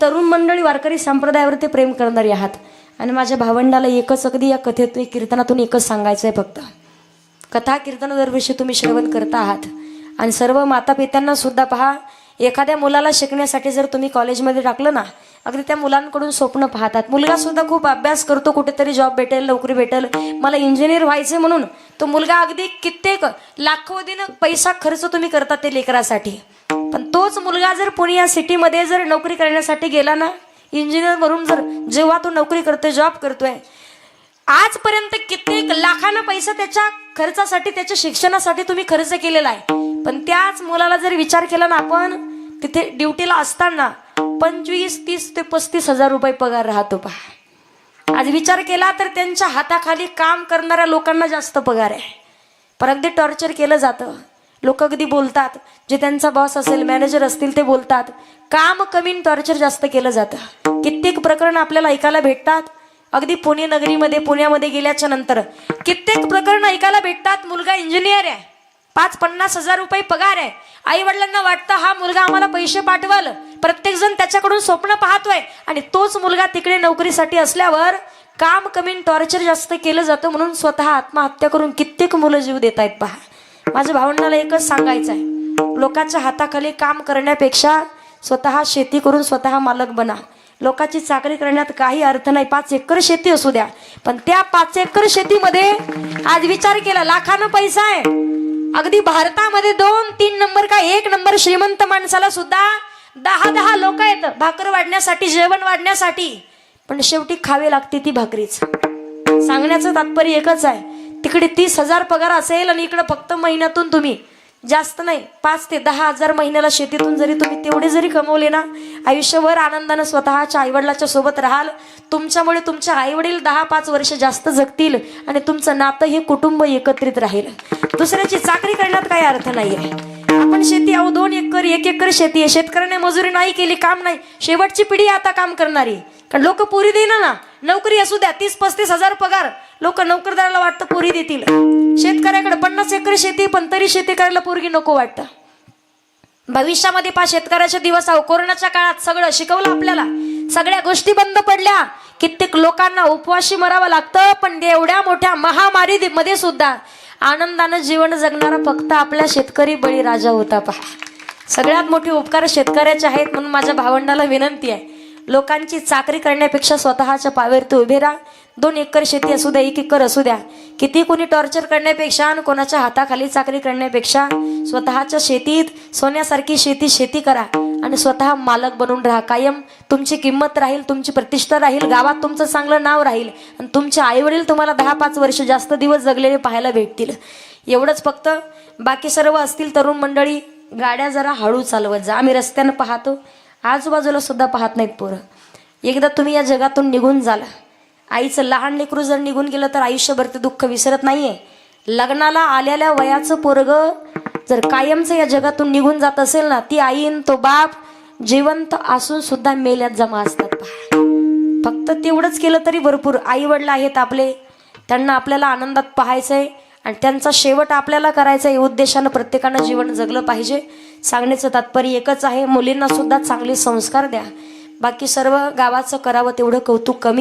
तरुण मंडळी वारकरी संप्रदायावरती प्रेम करणारी आहात. आणि माझ्या भावंडाला एकच अगदी या कथेतून कीर्तनातून एकच सांगायचं आहे फक्त. कथा कीर्तन दरवर्षी तुम्ही श्रवण करता आहात. आणि सर्व माता पित्यांना सुद्धा पहा एखाद्या मुलाला शिकण्यासाठी जर तुम्ही कॉलेजमध्ये टाकलं ना अगदी त्या मुलांकडून स्वप्न पाहतात. मुलगा सुद्धा खूप अभ्यास करतो कुठेतरी जॉब भेटेल नोकरी भेटेल. मला इंजिनियर व्हायचे म्हणून तो मुलगा अगदी कित्येक लाखोदीनं पैसा खर्च तुम्ही करता ते लेकरासाठी. पण तोच मुलगा जर पुणे या सिटीमध्ये जर नोकरी करण्यासाठी गेला ना इंजिनियर म्हणून जर जेव्हा तो नोकरी करतोय जॉब करतोय आजपर्यंत कित्येक लाखांना पैसा त्याच्या खर्चासाठी त्याच्या शिक्षणासाठी तुम्ही खर्च केलेला आहे. पण त्याच मुलाला जर विचार केला ना आपण तिथे ड्युटीला असताना पंचवीस तीस ते पस्तीस हजार रुपये पगार राहतो पहा. आज विचार केला तर त्यांच्या हाताखाली काम करणाऱ्या लोकांना जास्त पगार आहे. पण अगदी टॉर्चर केलं जातं. लोक अगदी बोलतात जे त्यांचा बॉस असेल मॅनेजर असतील ते बोलतात काम कमी टॉर्चर जास्त केलं जातं. कित्येक प्रकरण आपल्याला ऐकायला भेटतात. अगदी पुणे नगरीमध्ये पुण्यामध्ये गेल्याच्यानंतर कित्येक प्रकरण ऐकायला भेटतात. मुलगा इंजिनियर आहे. पाच पन्नास हजार रुपये पगार आहे. आई वडिलांना वाटतं हा मुलगा आम्हाला पैसे पाठवाल. प्रत्येक जण त्याच्याकडून स्वप्न पाहतोय. आणि तोच मुलगा तिकडे नोकरीसाठी असल्यावर काम कमी टॉर्चर जास्त केलं जातं म्हणून स्वतः आत्महत्या करून कित्येक मुलं जीव देत आहेत पहा. माझ्या भावंडाला एकच सांगायचं आहे लोकांच्या हाताखाली काम करण्यापेक्षा स्वतः शेती करून स्वतः मालक बना. लोकांची चाकरी करण्यात काही अर्थ नाही. पाच एकर शेती असू द्या. पण त्या पाच एकर शेतीमध्ये आज विचार केला लाखानं पैसा आहे. अगदी भारतामध्ये दोन तीन नंबर का एक नंबर श्रीमंत माणसाला सुद्धा दहा दहा लोक आहेत. भाकर वाढण्यासाठी जेवण वाढण्यासाठी. पण शेवटी खावे लागते ती भाकरीच. सांगण्याचं तात्पर्य एकच आहे. तिकडे तीस हजार पगार असेल आणि इकडे फक्त महिन्यातून तुम्ही जास्त नाही. पाच ते दहा हजार महिन्याला शेतीतून जरी तुम्ही तेवढे जरी कमवले ना आयुष्यभर आनंदानं स्वतःच्या आईवडिलाच्या सोबत राहाल. तुमच्यामुळे तुमच्या आईवडील दहा पाच वर्ष जास्त जगतील आणि तुमचं नातं हे कुटुंब एकत्रित राहील. दुसऱ्याची चाकरी करण्यात काही अर्थ नाही आहे आपण शेती अहो दोन एकर एक एकर शेती आहे. शेतकऱ्याने मजुरी नाही केली काम नाही. शेवटची पिढी आता काम करणारी. कारण लोक पुरी देईना ना. नोकरी असू द्या तीस पस्तीस हजार पगार. लोक नोकरदाराला वाटतं पुरी देतील. शेतकऱ्याकडे पन्नास एकर शेती पण तरी शेती करायला पोरगी नको वाटतं. भविष्यामध्ये पा शेतकऱ्याचे दिवस आहो कोरोनाच्या काळात सगळं शिकवलं आपल्याला. सगळ्या गोष्टी बंद पडल्या. कित्येक लोकांना उपवाशी मरावं लागतं पण एवढ्या मोठ्या महामारी मध्ये सुद्धा आनंदानं जीवन जगणारा फक्त आपल्या शेतकरी बळीराजा होता पहा. सगळ्यात मोठे उपकार शेतकऱ्याचे आहेत म्हणून माझ्या भावंडाला विनंती आहे. लोकांची चाकरी करण्यापेक्षा स्वतःच्या पायावरती उभे राहा. दोन एकर शेती असू द्या एक एकर असू द्या. किती कोणी टॉर्चर करण्यापेक्षा आणि कोणाच्या हाताखाली चाकरी करण्यापेक्षा स्वतःच्या शेतीत सोन्यासारखी शेती शेती करा आणि स्वतः मालक बनून राहा. कायम तुमची किंमत राहील तुमची प्रतिष्ठा राहील गावात तुमचं चांगलं नाव राहील आणि तुमचे आईवडील तुम्हाला दहा पाच वर्ष जास्त दिवस जगलेले पाहायला भेटतील. एवढंच फक्त. बाकी सर्व असतील तरुण मंडळी गाड्या जरा हळू चालवत जा. आम्ही रस्त्यानं पाहतो. आजूबाजूला सुद्धा पाहत नाहीत पोरं. एकदा तुम्ही या जगातून निघून जाला. आईचं लहान लेकरू जर निघून गेलं तर आयुष्यभर ते दुःख विसरत नाहीये. लग्नाला आलेल्या वयाचं पोरग जर कायमचं या जगातून निघून जात असेल ना ती आईन तो बाप जिवंत असून सुद्धा मेल्यात जमा असतात फक्त तेवढंच केलं तरी भरपूर आई वडील आहेत आपले. त्यांना आपल्याला आनंदात पाहायचंय आणि त्यांचा शेवट आपल्याला करायचा आहे उद्देशानं प्रत्येकानं जीवन जगलं पाहिजे. सांगण्याचं तात्पर्य एकच आहे मुलींना सुद्धा चांगले संस्कार द्या. बाकी सर्व गावाचं करावं तेवढं कौतुक कमी